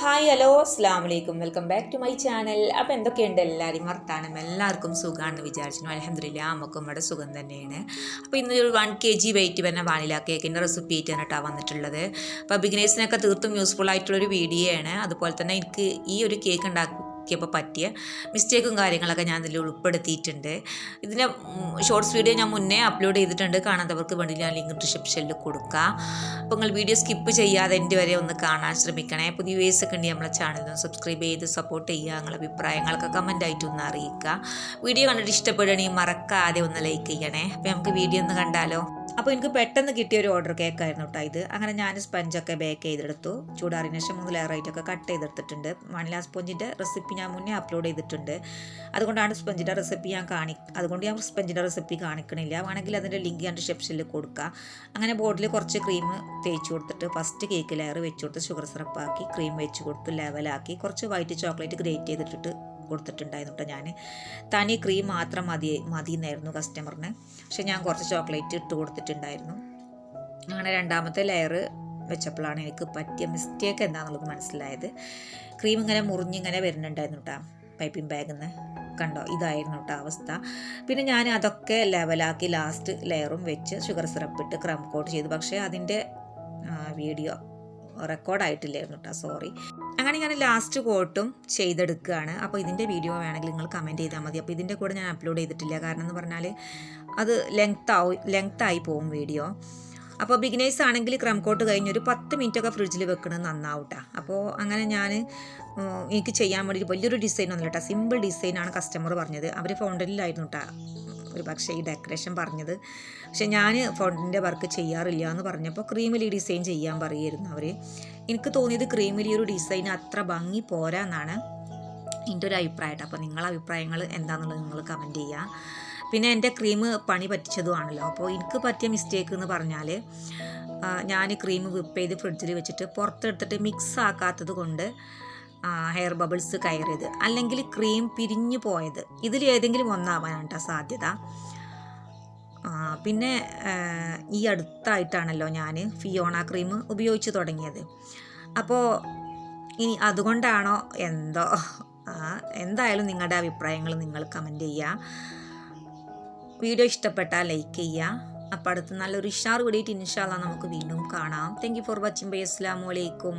Hi hello അസ്സാം വലൈക്കും welcome back to my channel അപ്പോൾ എന്തൊക്കെയുണ്ട് എല്ലാവരും വർത്താനം? എല്ലാവർക്കും സുഖമാണെന്ന് വിചാരിച്ചു അലഹമില്ല നമുക്കും ഇവിടെ സുഖം തന്നെയാണ്. അപ്പോൾ ഇന്ന് ഒരു വൺ കെ ജി വെയിറ്റ് വരുന്ന വാനില കേക്കിന്റെ റെസിപ്പി ആയിട്ടാണ് കേട്ടോ വന്നിട്ടുള്ളത്. അപ്പോൾ ബിഗിനേഴ്സിനൊക്കെ തീർത്തും യൂസ്ഫുൾ ആയിട്ടുള്ളൊരു വീഡിയോ ആണ്. അതുപോലെ തന്നെ എനിക്ക് ഈ ഒരു കേക്ക് ഉണ്ടാക്കി ഉണ്ടാക്കിയപ്പോൾ പറ്റിയ മിസ്റ്റേക്കും കാര്യങ്ങളൊക്കെ ഞാൻ ഇതിൽ ഉൾപ്പെടുത്തിയിട്ടുണ്ട്. ഇതിന്റെ ഷോർട്സ് വീഡിയോ ഞാൻ മുന്നേ അപ്ലോഡ് ചെയ്തിട്ടുണ്ട്. കാണാത്തവർക്ക് വേണ്ടി ഞാൻ ലിങ്ക് ഡിസ്ക്രിപ്ഷനിൽ കൊടുക്കാം. അപ്പോൾ നിങ്ങൾ വീഡിയോ സ്കിപ്പ് ചെയ്യാതെ എന്റെ വരെ ഒന്ന് കാണാൻ ശ്രമിക്കണേ. പുതിയ വേസ് ഒക്കെ ഉണ്ടെങ്കിൽ നമ്മളെ ഒന്ന് സബ്സ്ക്രൈബ് ചെയ്ത് സപ്പോർട്ട് ചെയ്യുക. നിങ്ങളുടെ അഭിപ്രായങ്ങളൊക്കെ കമന്റ് ആയിട്ട് ഒന്ന് അറിയിക്കുക. വീഡിയോ കണ്ടിട്ട് ഇഷ്ടപ്പെടുകയാണെങ്കിൽ മറക്കാതെ ഒന്ന് ലൈക്ക് ചെയ്യണേ. അപ്പോൾ നമുക്ക് വീഡിയോ ഒന്ന് കണ്ടാലോ? അപ്പോൾ എനിക്ക് പെട്ടെന്ന് കിട്ടിയ ഒരു ഓർഡർ കേക്കായിരുന്നു കേട്ടോ ഇത്. അങ്ങനെ ഞാൻ സ്പഞ്ചൊക്കെ ബേക്ക് ചെയ്തെടുത്തു. ചൂടാറിന് ശേഷം മൂന്ന് ലെയറായിട്ടൊക്കെ കട്ട് ചെയ്തെടുത്തിട്ടുണ്ട്. വണില സ്പോഞ്ചിന്റെ റെസിപ്പി ഞാൻ മുന്നേ അപ്ലോഡ് ചെയ്തിട്ടുണ്ട്. അതുകൊണ്ടാണ് സ്പഞ്ചിന്റെ റെസിപ്പി ഞാൻ കാണി അതുകൊണ്ട് ഞാൻ സ്പഞ്ചിന്റെ റെസിപ്പി കാണിക്കണില്ല. വേണമെങ്കിൽ അതിന്റെ ലിങ്ക് ഞാൻ ഡിസ്ക്രിപ്ഷനിൽ കൊടുക്കുക അങ്ങനെ ബോർഡിൽ കുറച്ച് ക്രീം തേച്ച് കൊടുത്തിട്ട് ഫസ്റ്റ് കേക്ക് ലെയർ വെച്ച് കൊടുത്ത് ഷുഗർ സിറപ്പാക്കി ക്രീം വെച്ച് കൊടുത്ത് ലെവലാക്കി കുറച്ച് വൈറ്റ് ചോക്ലേറ്റ് ഗ്രേറ്റ് ചെയ്തിട്ടിട്ട് കൊടുത്തിട്ടുണ്ടായിരുന്നു കേട്ടോ ഞാൻ തനി ക്രീം മാത്രം മതി മതി എന്നായിരുന്നു കസ്റ്റമറിന് പക്ഷെ ഞാൻ കുറച്ച് ചോക്ലേറ്റ് ഇട്ട് കൊടുത്തിട്ടുണ്ടായിരുന്നു. അങ്ങനെ രണ്ടാമത്തെ ലെയർ വെച്ചപ്പോഴാണ് എനിക്ക് പറ്റിയ മിസ്റ്റേക്ക് എന്താണെന്നുള്ളത് മനസ്സിലായത്. ക്രീം ഇങ്ങനെ മുറിഞ്ഞിങ്ങനെ വരുന്നുണ്ടായിരുന്നു കേട്ടോ പൈപ്പിംഗ് ബാഗിൽ നിന്ന് കണ്ടോ? ഇതായിരുന്നു കേട്ടോ അവസ്ഥ. പിന്നെ ഞാൻ അതൊക്കെ ലെവലാക്കി ലാസ്റ്റ് ലെയറും വെച്ച് ഷുഗർ സിറപ്പ് ഇട്ട് ക്രം കോട്ട് ചെയ്തു. പക്ഷേ അതിന്റെ വീഡിയോ റെക്കോർഡായിട്ടില്ലായിരുന്നു കേട്ടോ സോറി. അങ്ങനെ ഞാൻ ലാസ്റ്റ് കോട്ടും ചെയ്തെടുക്കുകയാണ്. അപ്പോൾ ഇതിന്റെ വീഡിയോ വേണമെങ്കിൽ നിങ്ങൾ കമന്റ് ചെയ്താൽ മതി. അപ്പോൾ ഇതിന്റെ കൂടെ ഞാൻ അപ്ലോഡ് ചെയ്തിട്ടില്ല. കാരണം എന്ന് പറഞ്ഞാൽ അത് ലെങ്ത് ആവും ലെങ്ത് ആയി പോകും വീഡിയോ അപ്പോൾ ബിഗിനേഴ്സ് ആണെങ്കിൽ ക്രം കോട്ട് കഴിഞ്ഞ് ഒരു പത്ത് മിനിറ്റൊക്കെ ഫ്രിഡ്ജിൽ വെക്കണത് നന്നാവട്ടെ. അപ്പോൾ അങ്ങനെ ഞാൻ എനിക്ക് ചെയ്യാൻ വേണ്ടിയിട്ട് വലിയൊരു ഡിസൈൻ ഒന്നുമില്ല കേട്ടോ സിമ്പിൾ ഡിസൈനാണ് കസ്റ്റമർ പറഞ്ഞത്. അവർ ഫൗണ്ടനിലായിരുന്നു കേട്ടോ ഒരു പക്ഷേ ഈ ഡെക്കറേഷൻ പറഞ്ഞത്. പക്ഷെ ഞാൻ ഫോണ്ടിന്റെ വർക്ക് ചെയ്യാറില്ല എന്ന് പറഞ്ഞപ്പോൾ ക്രീമിലി ഡിസൈൻ ചെയ്യാൻ പറയുമായിരുന്നു അവർ. എനിക്ക് തോന്നിയത് ക്രീമിലി ഒരു ഡിസൈൻ അത്ര ഭംഗി പോരാ എന്നാണ് എന്റെ ഒരു അഭിപ്രായമായിട്ട്. അപ്പോൾ നിങ്ങളുടെ അഭിപ്രായങ്ങൾ എന്താണെന്നുള്ളത് നിങ്ങൾ കമന്റ് ചെയ്യുക. പിന്നെ എന്റെ ക്രീം പണി പറ്റിച്ചതുമാണല്ലോ. അപ്പോൾ എനിക്ക് പറ്റിയ മിസ്റ്റേക്ക് എന്ന് പറഞ്ഞാൽ ഞാൻ ക്രീം വിപ്പ് ചെയ്ത് ഫ്രിഡ്ജിൽ വെച്ചിട്ട് പുറത്തെടുത്തിട്ട് മിക്സ് ആക്കാത്തത് കൊണ്ട് ഹെയർ ബബിൾസ് കയറിയത്. അല്ലെങ്കിൽ ക്രീം പിരിഞ്ഞു പോയത്. ഇതിൽ ഏതെങ്കിലും ഒന്നാവാനാണ് കേട്ടോ സാധ്യത. പിന്നെ ഈ അടുത്തായിട്ടാണല്ലോ ഞാൻ ഫിയോണ ക്രീം ഉപയോഗിച്ച് തുടങ്ങിയത്. അപ്പോൾ ഇനി അതുകൊണ്ടാണോ എന്തോ? എന്തായാലും നിങ്ങളുടെ അഭിപ്രായങ്ങൾ നിങ്ങൾ കമന്റ് ചെയ്യുക വീഡിയോ ഇഷ്ടപ്പെട്ടാൽ ലൈക്ക് ചെയ്യുക അപ്പോൾ അടുത്ത് നല്ലൊരു ഇഷാർ കൂടിയിട്ട് ഇൻഷാല്ല നമുക്ക് വീണ്ടും കാണാം. Thank you for watching bye അസ്സാം വലൈക്കും